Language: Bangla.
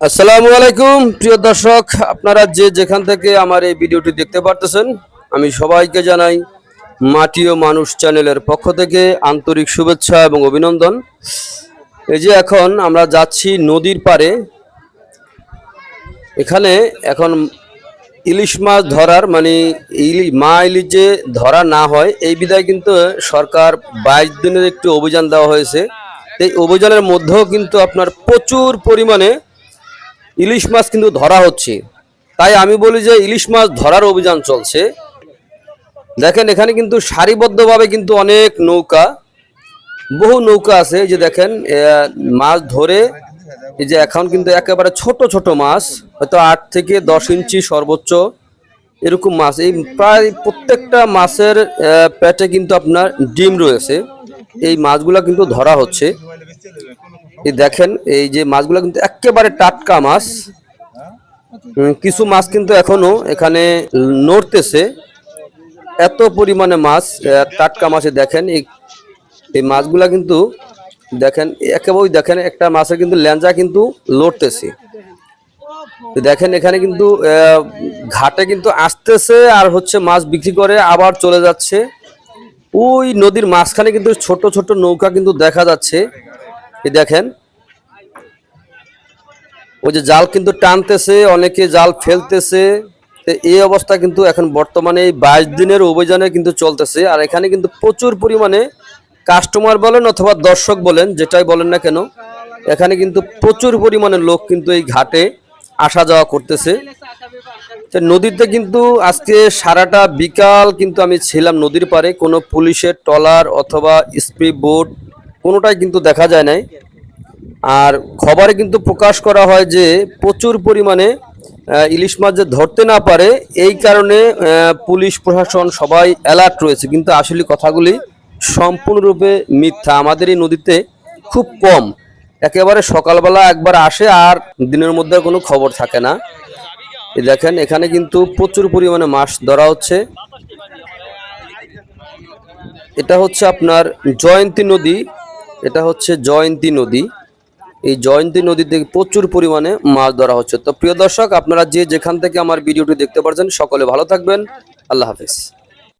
আসসালামু আলাইকুম, প্রিয় দর্শক, আপনারা যে যেখান থেকে আমার এই ভিডিওটি দেখতে পারতেছেন, আমি সবাইকে জানাই মাটি ও মানুষ চ্যানেলের পক্ষ থেকে আন্তরিক শুভেচ্ছা এবং অভিনন্দন। এই যে এখন আমরা যাচ্ছি নদীর পাড়ে। এখানে এখন ইলিশ মাছ ধরার মানে ইলি, মা ইলিশ যে ধরা না হয়, এই বিধায় কিন্তু সরকার বাইশ দিনের একটি অভিযান দেওয়া হয়েছে। এই অভিযানের মধ্যেও কিন্তু আপনার প্রচুর পরিমাণে ইলিশ মাছ কিন্তু ধরা হচ্ছে। তাই আমি বলি যে ইলিশ মাছ ধরার অভিযান চলছে। দেখেন, এখানে কিন্তু সারিবদ্ধভাবে কিন্তু অনেক নৌকা, বহু নৌকা আছে। যে দেখেন মাছ ধরে, এই যে এখন কিন্তু একেবারে ছোট ছোট মাছ, হয়তো আট থেকে দশ ইঞ্চি সর্বোচ্চ এরকম মাছ। এই প্রায় প্রত্যেকটা মাছের পেটে কিন্তু আপনার ডিম রয়েছে। এই মাছগুলা কিন্তু ধরা হচ্ছে। এই দেখেন, এই যে মাছগুলো কিন্তু একেবারে টাটকা মাছ। কিছু মাছ কিন্তু এখনও এখানে নড়তেছে। এত পরিমাণে মাছ টাটকা মাছে দেখেন, এই এই মাছগুলা কিন্তু দেখেন, একেবারেই দেখেন, একটা মাছের কিন্তু ল্যাঞ্জা কিন্তু লড়তেছে। দেখেন, এখানে কিন্তু ঘাটে কিন্তু আসতেছে আর হচ্ছে মাছ বিক্রি করে আবার চলে যাচ্ছে। ওই নদীর মাঝখানে কিন্তু ছোট ছোট নৌকা কিন্তু দেখা যাচ্ছে। এই দেখেন? ওই যে জাল কিন্তু টানতেছে, অনেকে জাল ফেলতেছে। এই অবস্থা কিন্তু এখন বর্তমানে এই বাইশ দিনের অভিযানে কিন্তু চলতেছে। আর এখানে কিন্তু প্রচুর পরিমাণে কাস্টমার বলেন অথবা দর্শক বলেন, যেটাই বলেন না কেন, এখানে কিন্তু প্রচুর পরিমাণে লোক কিন্তু এই ঘাটে আসা যাওয়া করতেছে। নদীতে কিন্তু আজকে সারাটা বিকাল কিন্তু আমি ছিলাম নদীর পারে কোনো পুলিশের ট্রলার অথবা স্পিড বোট কোনোটাই কিন্তু দেখা যায় নাই। আর খবরে কিন্তু প্রকাশ করা হয় যে, প্রচুর পরিমাণে ইলিশ মাছ যে ধরতে না পারে, এই কারণে পুলিশ, প্রশাসন সবাই অ্যালার্ট রয়েছে। কিন্তু আসলে কথাগুলি সম্পূর্ণরূপে মিথ্যা। আমাদের এই নদীতে খুব কম। একেবারে সকালবেলা একবার আসে আর দিনের মধ্যে কোনো খবর থাকে না। দেখেন, এখানে কিন্তু প্রচুর পরিমাণে মাছ ধরা হচ্ছে। এটা হচ্ছে আপনার জয়ন্তী নদী। এটা হচ্ছে জয়ন্তী নদী। এই জয়ন্তী নদীতে প্রচুর পরিমাণে মাছ ধরা হচ্ছে। তো প্রিয় দর্শক, আপনারা যে যেখান থেকে আমার ভিডিওটি দেখতে পারছেন, সকলে ভালো থাকবেন। আল্লাহ হাফেজ।